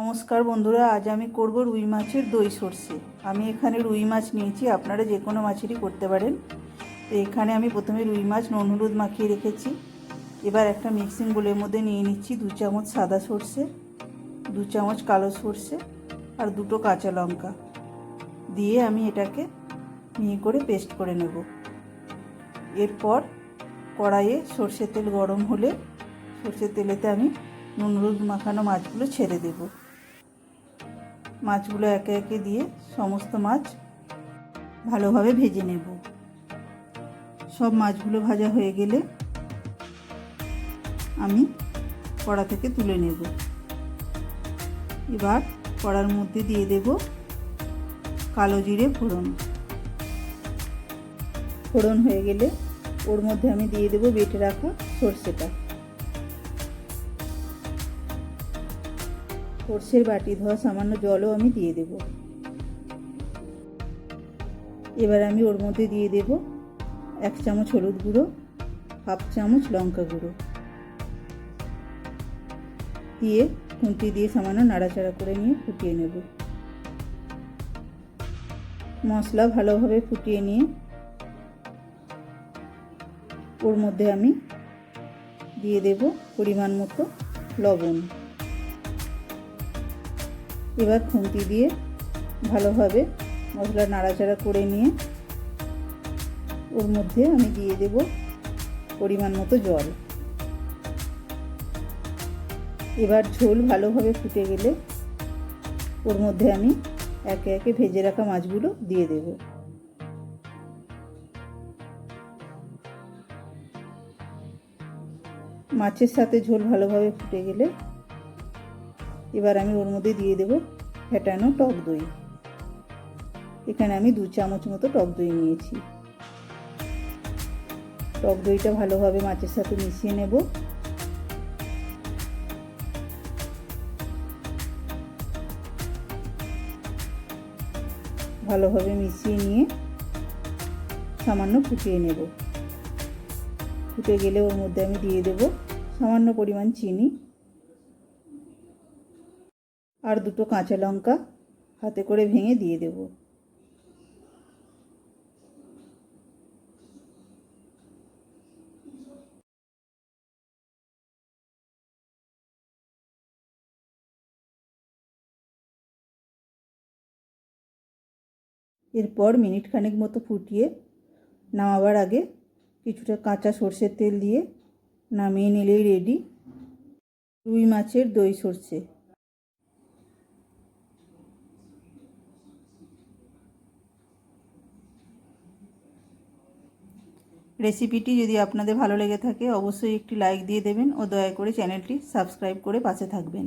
নমস্কার বন্ধুরা, আজ আমি করব রুই মাছের দই সর্ষে। আমি এখানে রুই মাছ নিয়েছি, আপনারা যে কোনো মাছেরই করতে পারেন। তো এখানে আমি প্রথমে রুই মাছ নুন হলুদ মাখিয়ে রেখেছি। এবার একটা মিক্সিং বোলের মধ্যে নিয়ে নিচ্ছি দু চামচ সাদা সর্ষে, দু চামচ কালো সর্ষে আর দুটো কাঁচা লঙ্কা। দিয়ে আমি এটাকে নিয়ে করে পেস্ট করে নেব। এরপর কড়াইয়ে সর্ষের তেল গরম হলে সর্ষের তেলেতে আমি নুন হলুদ মাখানো মাছগুলো ছেড়ে দেব। মাছগুলো একে একে দিয়ে সমস্ত মাছ ভালোভাবে ভেজে নেব। সব মাছগুলো ভাজা হয়ে গেলে আমি কড়া থেকে তুলে নেব। এবার কড়ার মধ্যে দিয়ে দেব কালো জিরে ফোড়ন। ফোড়ন হয়ে গেলে ওর মধ্যে আমি দিয়ে দেব বেটে রাখা সর্ষেটা। সর্ষের বাটি ধোয়া সামান্য জলও আমি দিয়ে দেব। এবার আমি ওর মধ্যে দিয়ে দেব এক চামচ হলুদ গুঁড়ো, হাফ চামচ লঙ্কা গুঁড়ো। দিয়ে খুন্তি দিয়ে সামান্য নাড়াচাড়া করে নিয়ে ফুটিয়ে নেব। মশলা ভালোভাবে ফুটিয়ে নিয়ে ওর মধ্যে আমি দিয়ে দেব পরিমাণ মতো লবণ। এবার খুন্তি দিয়ে ভালোভাবে মশলা নাড়াচাড়া করে নিয়ে ওর মধ্যে আমি দিয়ে দেব পরিমাণ মতো জল। এবার ঝোল ভালোভাবে ফুটে গেলে ওর মধ্যে আমি একে একে ভেজে রাখা মাছগুলো দিয়ে দেব। মাছের সাথে ঝোল ভালোভাবে ফুটে গেলে এবার আমি ওর মধ্যে দিয়ে দেব ফেটানো টক দই। এখানে আমি দু চামচ মতো টক দই নিয়েছি। টক দইটা ভালোভাবে মাছের সাথে মিশিয়ে নেব। ভালোভাবে মিশিয়ে নিয়ে সামান্য ফুটিয়ে নেব। ফুটে গেলে ওর মধ্যে আমি দিয়ে দেব সামান্য পরিমাণ চিনি। আর দুটো কাঁচা লঙ্কা হাতে করে ভেঙে দিয়ে দেব। এরপর মিনিট খানেক মতো ফুটিয়ে নামাবার আগে কিছুটা কাঁচা সর্ষের তেল দিয়ে নামিয়ে নিলেই রেডি রুই মাছের দই সর্ষে। রেসিপিটি যদি আপনাদের ভালো লেগে থাকে, অবশ্যই একটি লাইক দিয়ে দেবেন ও দয়া করে চ্যানেলটি সাবস্ক্রাইব করে পাশে থাকবেন।